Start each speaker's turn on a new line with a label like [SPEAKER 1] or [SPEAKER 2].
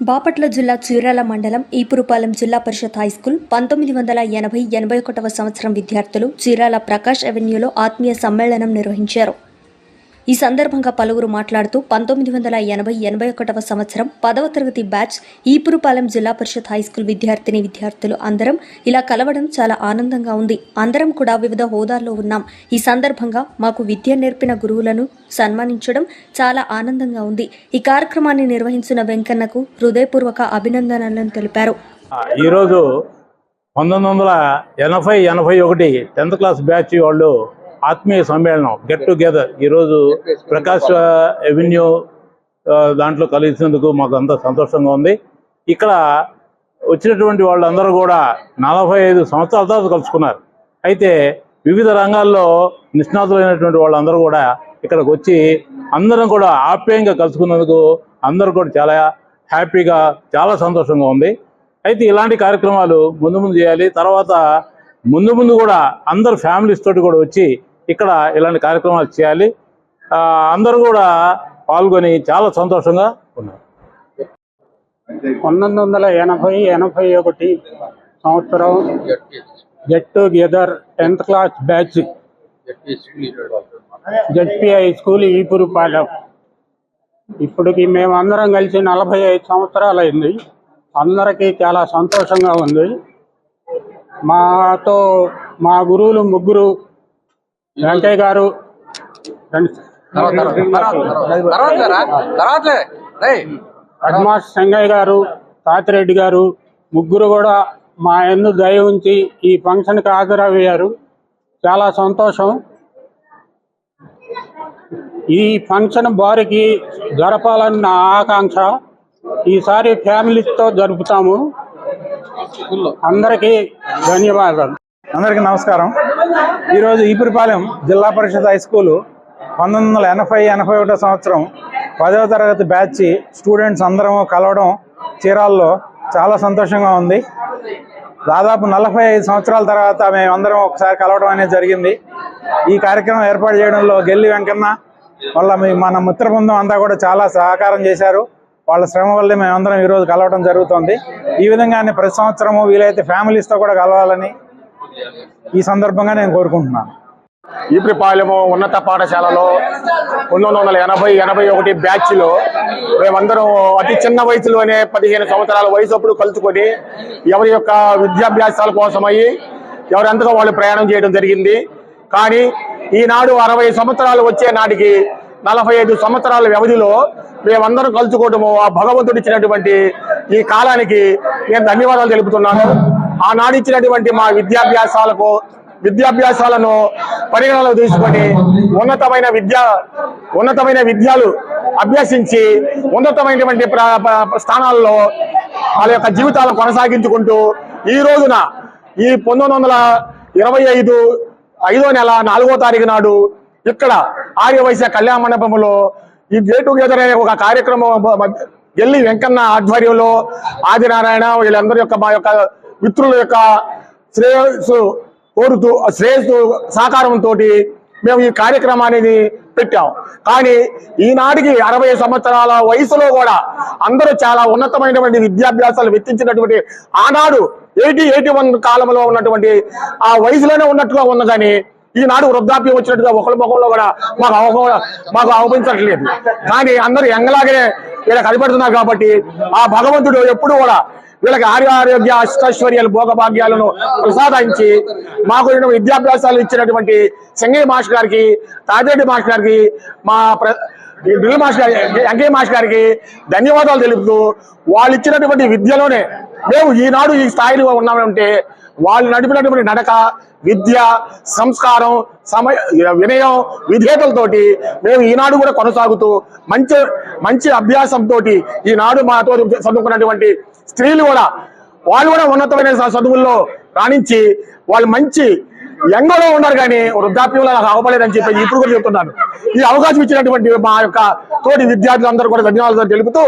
[SPEAKER 1] బాపట్ల జిల్లా చీరాల మండలం ఈపురుపాలెం జిల్లా పరిషత్ హైస్కూల్ పంతొమ్మిది వందల ఎనభై ఎనభై ఒకటవ సంవత్సరం విద్యార్థులు చీరాల ప్రకాష్ అవెన్యూలో ఆత్మీయ సమ్మేళనం నిర్వహించారు. ఈ సందర్భంగా పలువురు మాట్లాడుతూ పంతొమ్మిది వందల ఎనభై ఎనభై ఒకటవ సంవత్సరం పదవ తరగతి బ్యాచ్ ఈపురుపాలెం జిల్లా పరిషత్ హైస్కూల్ విద్యార్థిని విద్యార్థులు అందరం ఇలా కలవడం చాలా ఆనందంగా ఉంది. అందరం కూడా వివిధ హోదాల్లో ఉన్నాం. ఈ సందర్భంగా మాకు విద్య నేర్పిన గురువులను సన్మానించడం చాలా ఆనందంగా ఉంది. ఈ కార్యక్రమాన్ని నిర్వహించిన వెంకన్నకు హృదయపూర్వక అభినందనలను తెలిపారు.
[SPEAKER 2] ఈరోజు పంతొమ్మిది వందల ఎనభై ఎనభై ఒకటి టెన్త్ క్లాస్ బ్యాచ్ వాళ్ళు ఆత్మీయ సమ్మేళనం గెట్ టుగెదర్ ఈరోజు ప్రకాశ్ ఎవెన్యూ దాంట్లో కలిసినందుకు మాకు అంత సంతోషంగా ఉంది. ఇక్కడ వచ్చినటువంటి వాళ్ళందరూ కూడా నలభై ఐదు సంవత్సరాల తర్వాత కలుసుకున్నారు. అయితే వివిధ రంగాల్లో నిష్ణాతులైనటువంటి వాళ్ళందరూ కూడా ఇక్కడికి వచ్చి అందరం కూడా ఆప్యాయంగా కలుసుకున్నందుకు అందరూ కూడా చాలా హ్యాపీగా చాలా సంతోషంగా ఉంది. అయితే ఇలాంటి కార్యక్రమాలు ముందు ముందు చేయాలి తర్వాత ముందు ముందు కూడా అందరు ఫ్యామిలీస్ తోటి కూడా వచ్చి ఇక్కడ ఇలాంటి కార్యక్రమాలు చేయాలి. ఆ, అందరూ కూడా పాల్గొని చాలా సంతోషంగా ఉన్నారు.
[SPEAKER 3] పంతొమ్మిది వందల ఎనభై ఎనభై ఒకటి సంవత్సరం get together tenth class batch ZP high school Epurupalem. ఇప్పటికి మేమందరం కలిసి నలభై ఐదు సంవత్సరాలు అయింది అందరికీ చాలా సంతోషంగా ఉంది. మాతో మా గురువులు ముగ్గురు వెంకయ్య గారు అడ్మాస్ సంగయ్య గారు తాతిరెడ్డి గారు ముగ్గురు కూడా మా ఎందు దయ ఉంచి ఈ ఫంక్షన్కి హాజరయ్యారు. చాలా సంతోషం. ఈ ఫంక్షన్ బారికి జరపాలని నా ఆకాంక్ష. ఈసారి ఫ్యామిలీతో జరుపుతాము. అందరికీ ధన్యవాదాలు.
[SPEAKER 4] అందరికీ నమస్కారం. ఈరోజు ఈపురిపాలెం జిల్లా పరిషత్ హై స్కూలు పంతొమ్మిది వందల ఎనభై ఎనభై ఒకటో సంవత్సరం పదవ తరగతి బ్యాచ్ స్టూడెంట్స్ అందరం కలవడం చీరాల్లో చాలా సంతోషంగా ఉంది. దాదాపు నలభై ఐదు సంవత్సరాల తర్వాత మేమందరం ఒకసారి కలవడం అనేది జరిగింది. ఈ కార్యక్రమం ఏర్పాటు చేయడంలో గెల్లి వెంకన్న వాళ్ళ మన మిత్ర బృందం అంతా కూడా చాలా సహకారం చేశారు. వాళ్ళ శ్రమ వల్లే మేమందరం ఈరోజు కలవడం జరుగుతుంది. ఈ విధంగానే ప్రతి సంవత్సరము వీలైతే ఫ్యామిలీస్తో కూడా కలవాలని ఈ సందర్భంగా నేను కోరుకుంటున్నాను.
[SPEAKER 5] ఈపిపాలెము ఉన్నత పాఠశాలలో పంతొమ్మిది వందల ఎనభై ఎనభై ఒకటి బ్యాచ్లో మేమందరం అతి చిన్న వయసులోనే పదిహేను సంవత్సరాల వయసు అప్పుడు కలుసుకొని ఎవరి యొక్క విద్యాభ్యాసాల కోసమయ్యి ఎవరెంతగా వాళ్ళు ప్రయాణం చేయడం జరిగింది. కానీ ఈనాడు అరవై సంవత్సరాలు వచ్చే నాటికి నలభై ఐదు సంవత్సరాల వ్యవధిలో మేమందరం కలుసుకోవడము ఆ భగవంతుడు ఇచ్చినటువంటి ఈ కాలానికి నేను ధన్యవాదాలు తెలుపుతున్నాను. ఆనాడు ఇచ్చినటువంటి మా విద్యాభ్యాసాలకు విద్యాభ్యాసాలను పరిగణలో తీసుకొని ఉన్నతమైన విద్య ఉన్నతమైన విద్యలు అభ్యసించి ఉన్నతమైనటువంటి స్థానాల్లో వాళ్ళ యొక్క జీవితాలను కొనసాగించుకుంటూ ఈ రోజున ఈ పంతొమ్మిది వందల ఇరవై ఐదు ఐదో నెల నాలుగో తారీఖు నాడు ఇక్కడ ఆర్యవైశ్య కళ్యాణ మండపంలో ఈ గేట్ టుగెదర్ అనే ఒక కార్యక్రమం ఎల్లి వెంకన్న ఆధ్వర్యంలో ఆదినారాయణ వీళ్ళందరి యొక్క మా యొక్క మిత్రుల యొక్క శ్రేయస్సు కోరుతూ శ్రేయస్సు సహకారంతో మేము ఈ కార్యక్రమాన్ని పెట్టాం. కానీ ఈనాటికి అరవై సంవత్సరాల వయసులో కూడా అందరూ చాలా ఉన్నతమైనటువంటి విద్యాభ్యాసాలు వెచ్చించినటువంటి ఆనాడు ఎయిటీ ఎయిటీ వన్ కాలంలో ఉన్నటువంటి ఆ వయసులోనే ఉన్నట్టుగా ఉంది కానీ ఈనాడు వృద్ధాప్యం వచ్చినట్టుగా ఒకరి ముఖంలో కూడా మాకు అవగా మాకు అవపించట్లేదు. కానీ అందరూ ఎంగలాగానే వీళ్ళకి కనిపెడుతున్నారు కాబట్టి ఆ భగవంతుడు ఎప్పుడు కూడా వీళ్ళకి ఆర్య ఆరోగ్య అష్టైశ్వర్యాలు భోగభాగ్యాలను ప్రసాదించి మాకు విద్యాభ్యాసాలు ఇచ్చినటువంటి సంగయ్య మాస్టర్ గారికి తాజరెడ్డి మాస్టర్ గారికి మా ప్ర డ్రిల్ మాస్టర్ గారి వెంకయ్య మాస్టర్ గారికి ధన్యవాదాలు తెలుపుతూ వాళ్ళు ఇచ్చినటువంటి విద్యలోనే మేము ఈనాడు ఈ స్థాయిలో ఉన్నామంటే వాళ్ళు నడిపినటువంటి నడక విద్య సంస్కారం సమయ వినయం విధేయతలతోటి మేము ఈనాడు కూడా కొనసాగుతూ మంచి మంచి అభ్యాసంతో ఈనాడు మాతో చదువుకున్నటువంటి స్త్రీలు కూడా వాళ్ళు కూడా ఉన్నతమైన చదువుల్లో రాణించి వాళ్ళు మంచి యంగలో ఉన్నారు కానీ వృద్ధాప్యంలో నాకు అవ్వలేదని చెప్పి ఇప్పుడు కూడా చెప్తున్నాను. ఈ అవకాశం ఇచ్చినటువంటి మా యొక్క తోటి విద్యార్థులందరూ కూడా ధన్యవాదాలు తెలుపుతూ